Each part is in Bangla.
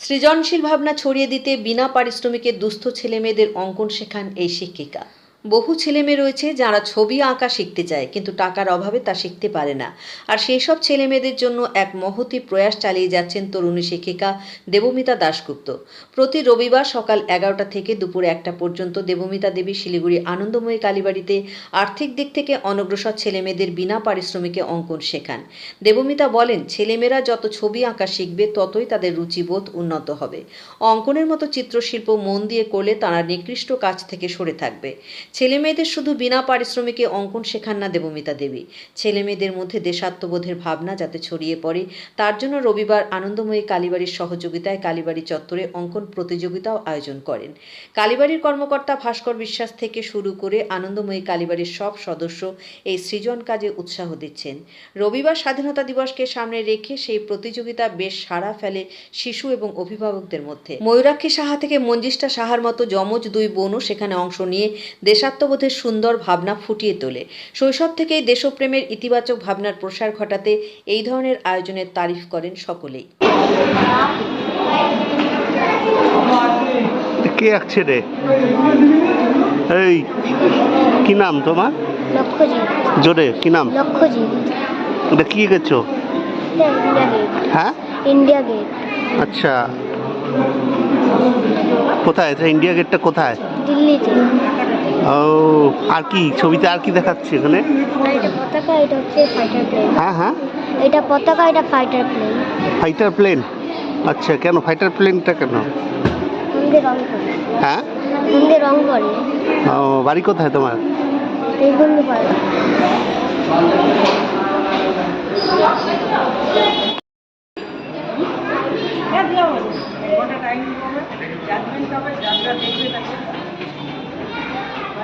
সৃজনশীল ভাবনা ছড়িয়ে দিতে বিনা পারিশ্রমিকের দুস্থ ছেলেমেয়েদের অঙ্কন শেখান এই শিক্ষিকা। বহু ছেলেমেয়ে রয়েছে যারা ছবি আঁকা শিখতে চায় কিন্তু টাকার অভাবে তা শিখতে পারে না। আর সেই সব ছেলেমেয়েদের জন্য এক মহতি প্রয়াস চালিয়ে যাচ্ছেন তরুণী শিক্ষিকা দেবমিতা দাশগুপ্ত। প্রতি রবিবার সকাল এগারোটা থেকে দুপুর একটা পর্যন্ত দেবমিতা দেবী শিলিগুড়ি আনন্দময়ী কালীবাড়িতে আর্থিক দিক থেকে অনগ্রসর ছেলেমেয়েদের বিনা পারিশ্রমিকে অঙ্কন শেখান। দেবমিতা বলেন, ছেলেমেয়েরা যত ছবি আঁকা শিখবে, ততই তাদের রুচিবোধ উন্নত হবে। অঙ্কনের মতো চিত্রশিল্প মন দিয়ে করলে তারা নিকৃষ্ট কাজ থেকে সরে থাকবে। ছেলেমেয়েদের শুধু বিনা পারিশ্রমিকে অঙ্কন শেখান না দেবমিতা দেবী। ছেলেমেয়েদের মধ্যে দেশাত্মবোধের ভাবনা যাতে ছড়িয়ে পড়ে, তার জন্য রবিবার আনন্দময়ী কালীবাড়ির সহযোগিতায় কালীবাড়ি চত্বরে অঙ্কন প্রতিযোগিতাও আয়োজন করেন। কালীবাড়ির কর্মকর্তা ভাস্কর বিশ্বাস থেকে শুরু করে আনন্দময়ী কালীবাড়ির সব সদস্য এই সৃজন কাজে উৎসাহ দিচ্ছেন। রবিবার স্বাধীনতা দিবসকে সামনে রেখে সেই প্রতিযোগিতা বেশ সাড়া ফেলে শিশু এবং অভিভাবকদের মধ্যে। ময়ূরাক্ষী সাহা থেকে মঞ্জিষ্ঠা সাহার মতো যমজ দুই বোনও সেখানে অংশ নিয়ে দেশাত্মবোধের সুন্দর ভাবনা ফুটিয়ে তোলে। শৈশব থেকেই দেশপ্রেমের ইতিবাচক ভাবনার প্রসার ঘটাতে এই ধরনের আয়োজনের তারিফ করেন সকলেই। কে এই কি নাম তোমার? লক্ষ্যজিৎ জোরে কি নাম? এটা কি গেছো ইন্ডিয়া গেট। হ্যাঁ? India gate. আচ্ছা। কোথায়? ইন্ডিয়া গেটটা কোথায়? দিল্লিতে। ও আর কি ছবিতে আর কি দেখাচ্ছে এখানে? এটা পতাকা এটা হচ্ছে ফাইটার প্লেন হ্যাঁ হ্যাঁ। এটা পতাকা এটা ফাইটার প্লেন ফাইটার প্লেন আচ্ছা কেন? ফাইটার প্লেনটা কেন? সন্ধে রং করে। হ্যাঁ? সন্ধে রং করে। ও বাড়ি কোথায় তোমার? এই বন্ধু পারে নাম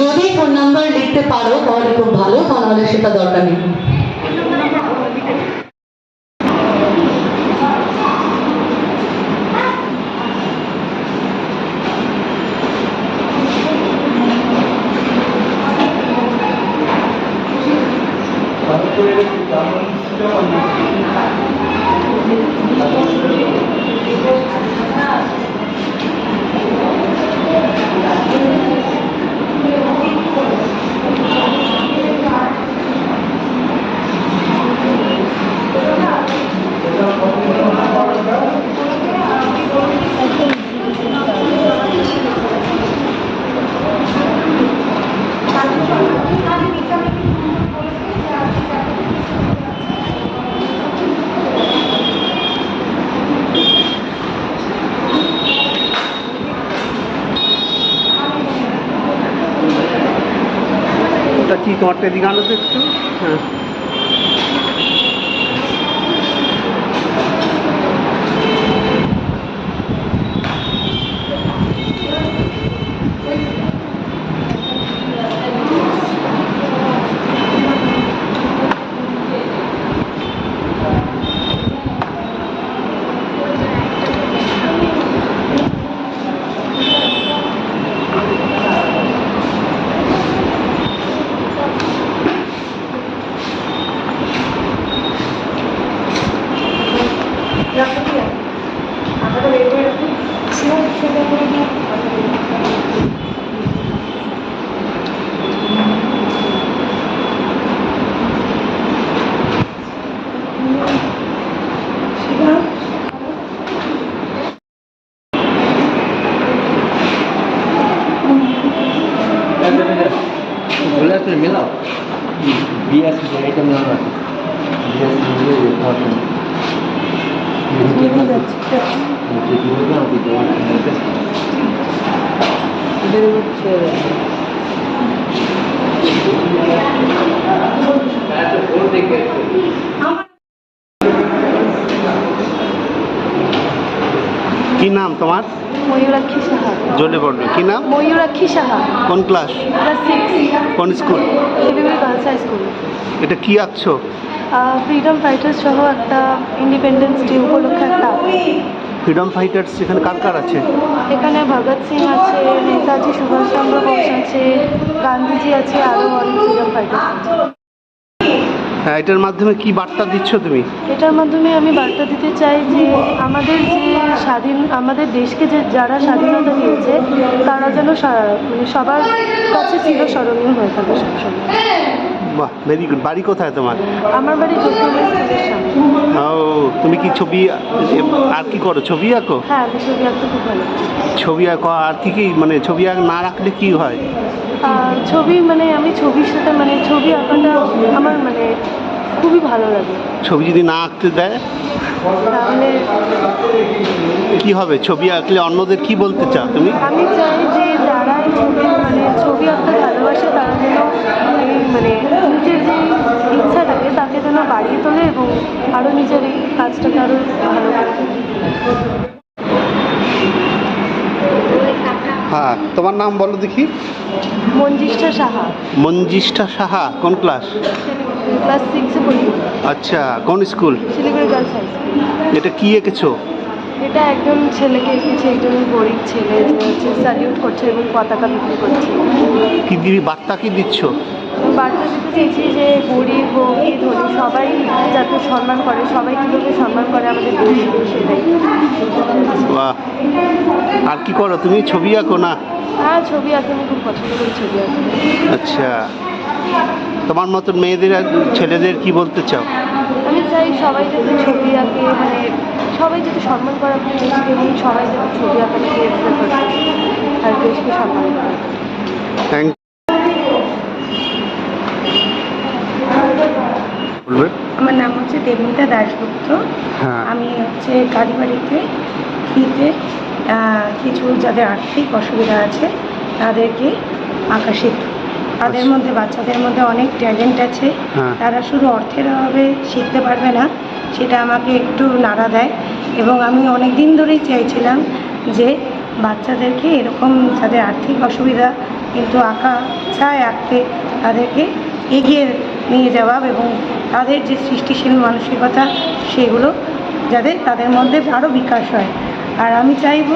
যদি ফোন নাম্বার লিখতে পারো, তাহলে খুব ভালো, তা নাহলে সেটা দরকার নেই। ওটা কি Thank you. তোমারটা এদিকে আনো তো একটু হ্যাঁ। बीएससी आइटम नाम है बीएससी ये था ये बहुत अच्छा है ये बहुत ना अभी दवा है इधर कुछ मैं तो फ़ोन देख के की नाम तुम्हारा ময়ূরাক্ষী সাহা। জলে পড়বে কি নাম? ময়ূরাক্ষী সাহা। কোন ক্লাস? ক্লাস সিক্স কোন স্কুল? Girls high school. এটা কি আঁকছো ফ্রিডম ফাইটার্স সহ একটা ইন্ডিপেন্ডেন্স ডে উপলক্ষে একটা ফ্রিডম ফাইটার্স এখানে কার কার আছে? এখানে ভগৎ সিং আছে নেতাজি সুভাষচন্দ্র বোস আছে গান্ধীজি আছে আরও অনেক ফ্রিডম ফাইটার্স আছে। হ্যাঁ এটার মাধ্যমে কি বার্তা দিচ্ছ তুমি? এটার মাধ্যমে আমি বার্তা দিতে চাই যে আমাদের যে স্বাধীন আমাদের দেশকে যে যারা স্বাধীনতা দিয়েছে তারা যেন মানে সবার কাছে চিরস্মরণীয় হয়ে থাকে সবসময়। বাহ ভেরি গুড বাড়ি কোথায় তোমার? আমার বাড়ি ও তুমি কি ছবি আর কি করো ছবি আঁকো? হ্যাঁ ছবি আঁকতে খুব ভালো ছবি আঁকো আর কি কি মানে ছবি আঁক না রাখলে কি হয়? ছবি মানে আমি ছবির সাথে মানে ছবি আঁকাটা আমার মানে খুবই ভালো লাগে। ছবি যদি না আঁকতে দেয়? তাহলে কি হবে? ছবি আঁকলে অন্যদের কি বলতে চাও তুমি? আমি চাই যে যারা এই ছবি মানে ছবি আঁকতে ভালোবাসে তারা যেন এই মানে নিজের যে ইচ্ছা থাকে তাকে যেন বাড়িয়ে তোলে এবং আরও নিজের এই কাজটাকে আরও ভালো করে। হ্যাঁ তোমার নাম বলো দেখি। মঞ্জিষ্ঠা সাহা। মঞ্জিষ্ঠা সাহা কোন ক্লাস? ক্লাস সিক্সে পড়ি। আচ্ছা কোন school? Siliguri girls high school. এটা কি এঁকেছো? এটা একজন ছেলেকে এসেছে একজন গরিব ছেলে স্যালিউট করছে এবং পতাকা বিক্রি করছে। কি দিবি বার্তা কি দিচ্ছ? বার্তা চাইছি যে গরিব হোক কি ধনী সবাই যাতে সম্মান করে সবাই কীভাবে সম্মান করে আমাদের সেটাই বাহ। আর কি করো? তুমি ছবি আঁকো না? হ্যাঁ ছবি আঁকতে আমি খুব পছন্দ করি ছবি আঁকতে আচ্ছা। তোমার মতন মেয়েদের আর ছেলেদের কি বলতে চাও? আমি চাই সবাই যাতে ছবি আঁকে মানে সবাই যাতে সম্মান করে দেশকে এবং সবাই যাতে ছবি আঁকাটাকে আর দেশকে সম্মান করে। থ্যাংক আমার নাম হচ্ছে দেবমিতা দাশগুপ্ত। হ্যাঁ। আমি হচ্ছে কালীবাড়িতে ফ্রিতে কিছু যাদের আর্থিক অসুবিধা আছে তাদেরকে আঁকা শেখাই তাদের আচ্ছা। মধ্যে বাচ্চাদের মধ্যে অনেক ট্যালেন্ট আছে। হ্যাঁ। তারা শুধু অর্থের অভাবে শিখতে পারবে না সেটা আমাকে একটু নাড়া দেয়। এবং আমি অনেক দিন ধরেই চাইছিলাম যে বাচ্চাদেরকে এরকম যাদের আর্থিক অসুবিধা কিন্তু আঁকা চায় আঁকতে তাদেরকে এগিয়ে নিয়ে যাওয়া এবং তাদের যে সৃষ্টিশীল মানসিকতা সেগুলো যাতে তাদের মধ্যে আরও বিকাশ হয়। আর আমি চাইব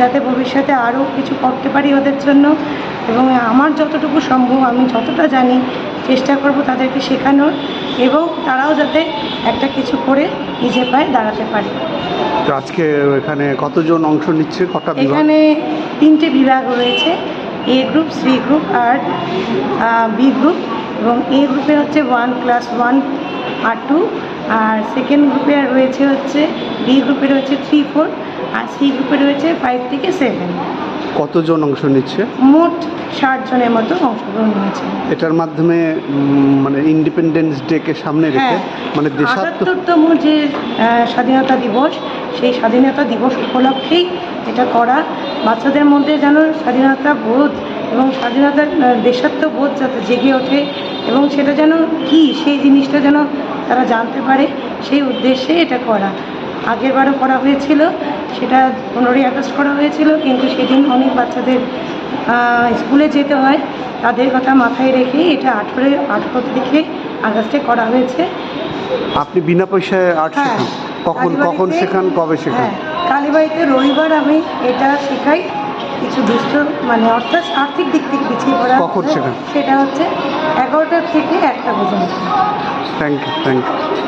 যাতে ভবিষ্যতে আরও কিছু করতে পারি ওদের জন্য এবং আমার যতটুকু সম্ভব আমি যতটা জানি চেষ্টা করব তাদেরকে শেখানোর এবং তারাও যাতে একটা কিছু করে নিজে পায়ে দাঁড়াতে পারে। তো আজকে এখানে কতজন অংশ নিচ্ছে? কটা এখানে তিনটে বিভাগ রয়েছে এ গ্রুপ সি গ্রুপ আর বি গ্রুপ। এবং এ গ্রুপে হচ্ছে ওয়ান ক্লাস ওয়ান আর টু আর সেকেন্ড গ্রুপে রয়েছে হচ্ছে বি গ্রুপে রয়েছে থ্রি ফোর আর সি গ্রুপে রয়েছে ফাইভ থেকে সেভেন কতজন অংশ নিচ্ছে? মোট ষাট জনের মতো অংশগ্রহণ হয়েছে এটার মাধ্যমে মানে ইন্ডিপেন্ডেন্স ডে কে সামনে রেখে হ্যাঁ মানে দেশাত্ম আটাত্তরতম যে স্বাধীনতা দিবস সেই স্বাধীনতা দিবস উপলক্ষেই এটা করা। বাচ্চাদের মধ্যে যেন স্বাধীনতা বোধ এবং স্বাধীনতার দেশাত্মবোধ যাতে জেগে ওঠে এবং সেটা যেন কি সেই জিনিসটা যেন তারা জানতে পারে সেই উদ্দেশ্যে এটা করা। আগেরবারও করা হয়েছিল সেটা পনেরোই আগস্ট করা হয়েছিল কিন্তু সেদিন অনেক বাচ্চাদের স্কুলে যেতে হয় তাদের কথা মাথায় রেখে এটা আঠেরো আঠেরো থেকে আগস্টে করা হয়েছে। আপনি বিনা পয়সায় আর্ট হ্যাঁ কখন কখন শেখান কবে শেখান? হ্যাঁ কালীবাড়িতে রবিবার আমি এটা শেখাই। কিছু দুষ্ট মানে অর্থাৎ আর্থিক দিক থেকে পিছিয়ে পড়া কখন শেখান? সেটা হচ্ছে এগারোটার থেকে একটা পর্যন্ত থ্যাংক ইউ থ্যাংক ইউ